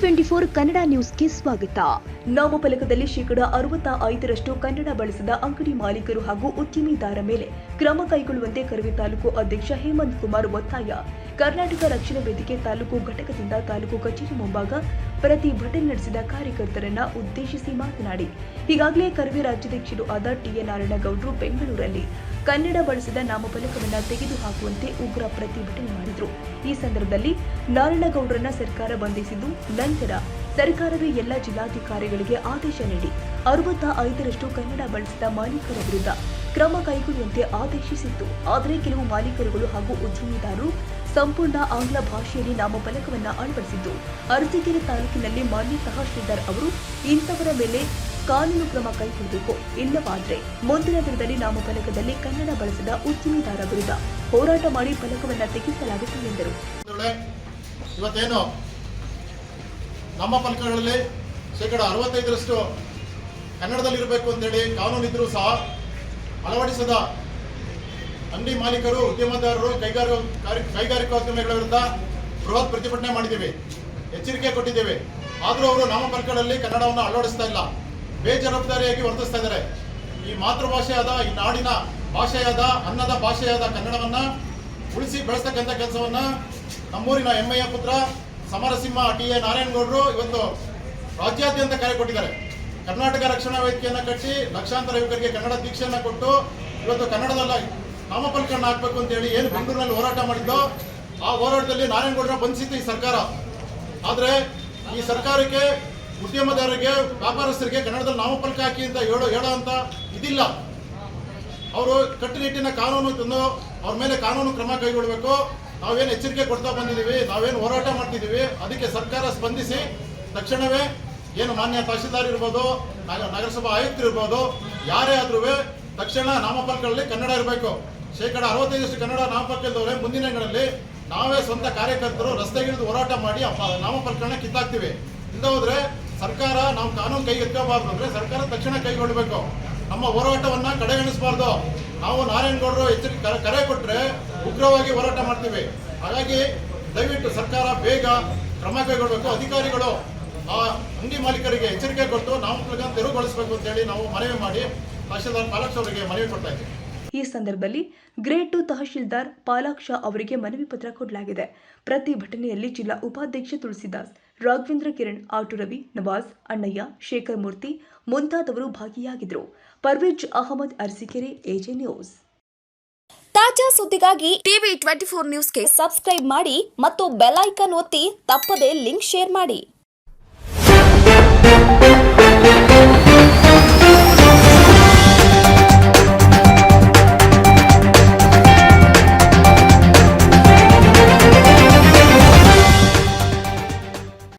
Twenty four Kannada ನ್ಯೂಸ್ಗೆ ಸ್ವಾಗತ. ನಾಮಫಲಕದಲ್ಲಿ ಶೇಕಡಾ ಅರವತ್ತ ಐದರಷ್ಟು ಕನ್ನಡ ಬಳಸದ ಅಂಗಡಿ ಮಾಲೀಕರು ಹಾಗೂ ಉದ್ಯಮಿದಾರ ಮೇಲೆ ಕ್ರಮ ಕೈಗೊಳ್ಳುವಂತೆ ಕರವೇ ತಾಲೂಕು ಅಧ್ಯಕ್ಷ ಹೇಮಂತ್ ಕುಮಾರ್ ಒತ್ತಾಯ. ಕರ್ನಾಟಕ ರಕ್ಷಣಾ ವೇದಿಕೆ ತಾಲೂಕು ಘಟಕದಿಂದ ತಾಲೂಕು ಕಚೇರಿ ಮುಂಭಾಗ ಪ್ರತಿಭಟನೆ ನಡೆಸಿದ ಕಾರ್ಯಕರ್ತರನ್ನ ಉದ್ದೇಶಿಸಿ ಮಾತನಾಡಿ, ಈಗಾಗಲೇ ಕರವೇ ರಾಜ್ಯಾಧ್ಯಕ್ಷರು ಆದ ಟಿಎ ನಾರಾಯಣಗೌಡರು ಬೆಂಗಳೂರಲ್ಲಿ. ಕನ್ನಡ ಬಳಸಿದ ನಾಮಫಲಕವನ್ನ ತೆಗೆದುಹಾಕುವಂತೆ ಉಗ್ರ ಪ್ರತಿಭಟನೆ ಮಾಡಿದರು. ಈ ಸಂದರ್ಭದಲ್ಲಿ ನಾರಾಯಣಗೌಡರನ್ನ ಸರ್ಕಾರ ಬಂಧಿಸಿದ್ದು ನಂತರ ಸರ್ಕಾರವೇ ಎಲ್ಲ ಜಿಲ್ಲಾಧಿಕಾರಿಗಳಿಗೆ ಆದೇಶ ನೀಡಿ ಅರವತ್ತ ಐದರಷ್ಟು ಕನ್ನಡ ಬಳಸಿದ ಮಾಲೀಕರ ವಿರುದ್ಧ ಕ್ರಮ ಕೈಗೊಳ್ಳುವಂತೆ ಆದೇಶಿಸಿತ್ತು. ಆದರೆ ಕೆಲವು ಮಾಲೀಕರುಗಳು ಹಾಗೂ ಉದ್ಯಮಿದಾರರು ಸಂಪೂರ್ಣ ಆಂಗ್ಲ ಭಾಷೆಯಲ್ಲಿ ನಾಮಫಲಕವನ್ನು ಅಳವಡಿಸಿದ್ದು. ಅರಸೀಕೆರೆ ತಾಲೂಕಿನಲ್ಲಿ ಮಾನ್ಯ ತಹಶೀಲ್ದಾರ್ ಅವರು ಇಂಥವರ ಮೇಲೆ ಕಾನೂನು ಕ್ರಮ ಕೈಗೊಳ್ಳಬೇಕು ಇಲ್ಲವಾದರೆ ಮುಂದಿನ ದಿನದಲ್ಲಿ ನಾಮಫಲಕದಲ್ಲಿ ಕನ್ನಡ ಬಳಸಿದ ಉದ್ಯಮಿದಾರ ವಿರುದ್ಧ ಹೋರಾಟ ಮಾಡಿ ಫಲಕವನ್ನು ತೆಗೆಸಲಾಗುತ್ತದೆ ಎಂದರು. ನಮ್ಮ ಫಲಕಗಳಲ್ಲಿ ಶೇಕಡ ಅರವತ್ತೈದರಷ್ಟು ಕನ್ನಡದಲ್ಲಿರಬೇಕು ಅಂತೇಳಿ ಕಾನೂನಿದ್ರು ಸಹ ಅಳವಡಿಸದ ಅಂಗಡಿ ಮಾಲೀಕರು, ಉದ್ಯಮದಾರರು ಕೈಗಾರ ಕೈಗಾರಿಕೋದ್ಯಮಿಗಳ ವಿರುದ್ಧ ಬೃಹತ್ ಪ್ರತಿಭಟನೆ ಮಾಡಿದ್ದೇವೆ, ಎಚ್ಚರಿಕೆ ಕೊಟ್ಟಿದ್ದೇವೆ. ಆದರೂ ಅವರು ನಾಮಫಲಕಗಳಲ್ಲಿ ಕನ್ನಡವನ್ನು ಅಳವಡಿಸ್ತಾ ಇಲ್ಲ. ಬೇಜವಾಬ್ದಾರಿಯಾಗಿ ವರ್ತಿಸ್ತಾ ಇದ್ದಾರೆ. ಈ ಮಾತೃಭಾಷೆಯಾದ, ಈ ನಾಡಿನ ಭಾಷೆಯಾದ, ಅನ್ನದ ಭಾಷೆಯಾದ ಕನ್ನಡವನ್ನ ಉಳಿಸಿ ಬೆಳೆಸ್ತಕ್ಕಂಥ ಕೆಲಸವನ್ನ ನಮ್ಮೂರಿನ ಹೆಮ್ಮೆಯ ಪುತ್ರ ಸಮರಸಿಂಹ ಟಿ. ಎ. ನಾರಾಯಣಗೌಡರು ಇವತ್ತು ರಾಜ್ಯಾದ್ಯಂತ ಕರೆ ಕೊಟ್ಟಿದ್ದಾರೆ. ಕರ್ನಾಟಕ ರಕ್ಷಣಾ ವೇದಿಕೆಯನ್ನ ಕಟ್ಟಿ ಲಕ್ಷಾಂತರ ಯುವಕರಿಗೆ ಕನ್ನಡ ದೀಕ್ಷೆಯನ್ನು ಕೊಟ್ಟು ಇವತ್ತು ಕನ್ನಡದಲ್ಲ ನಾಮಫಲಕನ್ನ ಹಾಕ್ಬೇಕು ಅಂತ ಹೇಳಿ ಏನು ಬೆಂಗಳೂರಿನಲ್ಲಿ ಹೋರಾಟ ಮಾಡಿದ್ದೋ, ಆ ಹೋರಾಟದಲ್ಲಿ ನಾರಾಯಣಗೌಡರ ಬಂಧಿಸಿತ್ತು ಈ ಸರ್ಕಾರ. ಆದ್ರೆ ಈ ಸರ್ಕಾರಕ್ಕೆ ಉದ್ಯಮದಾರರಿಗೆ, ವ್ಯಾಪಾರಸ್ಥರಿಗೆ ಕನ್ನಡದಲ್ಲಿ ನಾಮಫಲಕ ಹಾಕಿ ಅಂತ ಹೇಳೋ ಹೇಳೋ ಅಂತ ಇದಿಲ್ಲ. ಅವರು ಕಟ್ಟುನಿಟ್ಟಿನ ಕಾನೂನು ತಂದು ಅವ್ರ ಮೇಲೆ ಕಾನೂನು ಕ್ರಮ ಕೈಗೊಳ್ಳಬೇಕು ನಾವೇನು ಎಚ್ಚರಿಕೆ ಕೊಡ್ತಾ ಬಂದಿದ್ದೀವಿ, ನಾವೇನು ಹೋರಾಟ ಮಾಡ್ತಿದ್ದೀವಿ, ಅದಕ್ಕೆ ಸರ್ಕಾರ ಸ್ಪಂದಿಸಿ ತಕ್ಷಣವೇ ಏನು ಮಾನ್ಯ ತಹಶೀಲ್ದಾರ್ ಇರ್ಬೋದು, ನಗ- ನಗರಸಭಾ ಆಯುಕ್ತರು ಇರ್ಬೋದು ಯಾರೇ ಆದ್ರೂ ತಕ್ಷಣ ನಾಮಫಲಕಗಳಲ್ಲಿ ಕನ್ನಡ ಇರಬೇಕು. ಶೇಕಡ ಅರವತ್ತೈದಷ್ಟು ಕನ್ನಡ ನಾಮಫಲಕದವರೆ ಮುಂದಿನ ದಿನಗಳಲ್ಲಿ ನಾವೇ ಸ್ವಂತ ಕಾರ್ಯಕರ್ತರು ರಸ್ತೆಗಿಳಿದು ಹೋರಾಟ ಮಾಡಿ ಆ ಕಿತ್ತಾಕ್ತೀವಿ ಕಿತ್ತು ಕಿತ್ತಾಕ್ತಿವಿ. ಇಲ್ಲದ ಹೋದ್ರೆ ಸರ್ಕಾರ ನಾವು ಕಾನೂನು ಕೈಗೆತ್ಕೋಬಾರ್ದು ಅಂದ್ರೆ ಸರ್ಕಾರ ತಕ್ಷಣ ಕೈಗೊಳ್ಳಬೇಕು. ನಮ್ಮ ಹೋರಾಟವನ್ನ ಕಡೆಗಣಿಸಬಾರ್ದು. ನಾವು ನಾರಾಯಣಗೌಡರು ಎಚ್ಚರಿಕೆ ಕರೆ- ಕೊಟ್ಟರೆ ಉಗ್ರವಾಗಿ ಹೋರಾಟ ಮಾಡ್ತೀವಿ. ಹಾಗಾಗಿ ದಯವಿಟ್ಟು ಸರ್ಕಾರ ಬೇಗ ಕ್ರಮ ಕೈಗೊಳ್ಳಬೇಕು ಅಧಿಕಾರಿಗಳು ಆ ಅಂಗಡಿ ಮಾಲೀಕರಿಗೆ ಎಚ್ಚರಿಕೆ ಕೊಟ್ಟು ನಾಮಫಲಕ ತೆರವುಗೊಳಿಸಬೇಕು ಅಂತೇಳಿ ನಾವು ಮನವಿ ಮಾಡಿ ತಹಶೀಲ್ದಾರ್ ಪಾಲಕ್ಷ ಅವರಿಗೆ ಮನವಿ ಕೊಡ್ತಾ ಈ ಸಂದರ್ಭದಲ್ಲಿ ಗ್ರೇಡ್ ಟು ತಹಶೀಲ್ದಾರ್ ಶಾ ಅವರಿಗೆ ಮನವಿ ಪತ್ರ ಕೊಡಲಾಗಿದೆ. ಪ್ರತಿಭಟನೆಯಲ್ಲಿ ಜಿಲ್ಲಾ ಉಪಾಧ್ಯಕ್ಷ ತುಳಸಿದಾಸ್, ರಾಘವೇಂದ್ರ ಕಿರಣ್ ಆಟು ರವಿ ನವಾಜ್, ಅಣ್ಣಯ್ಯ, ಶೇಖರ್ ಮೂರ್ತಿ ಮುಂತಾದವರು ಭಾಗಿಯಾಗಿದ್ದರು. Parvez Ahmed, Arsikere, AJ news. ತಾಜಾ ಸುದ್ದಿಗಾಗಿ ಟಿವಿ ಟ್ವೆಂಟಿ ಫೋರ್ ನ್ಯೂಸ್ಗೆ ಸಬ್ಸ್ಕ್ರೈಬ್ ಮಾಡಿ ಮತ್ತು ಬೆಲ್ ಐಕನ್ ಒತ್ತಿ ತಪ್ಪದೇ ಲಿಂಕ್ ಶೇರ್ ಮಾಡಿ.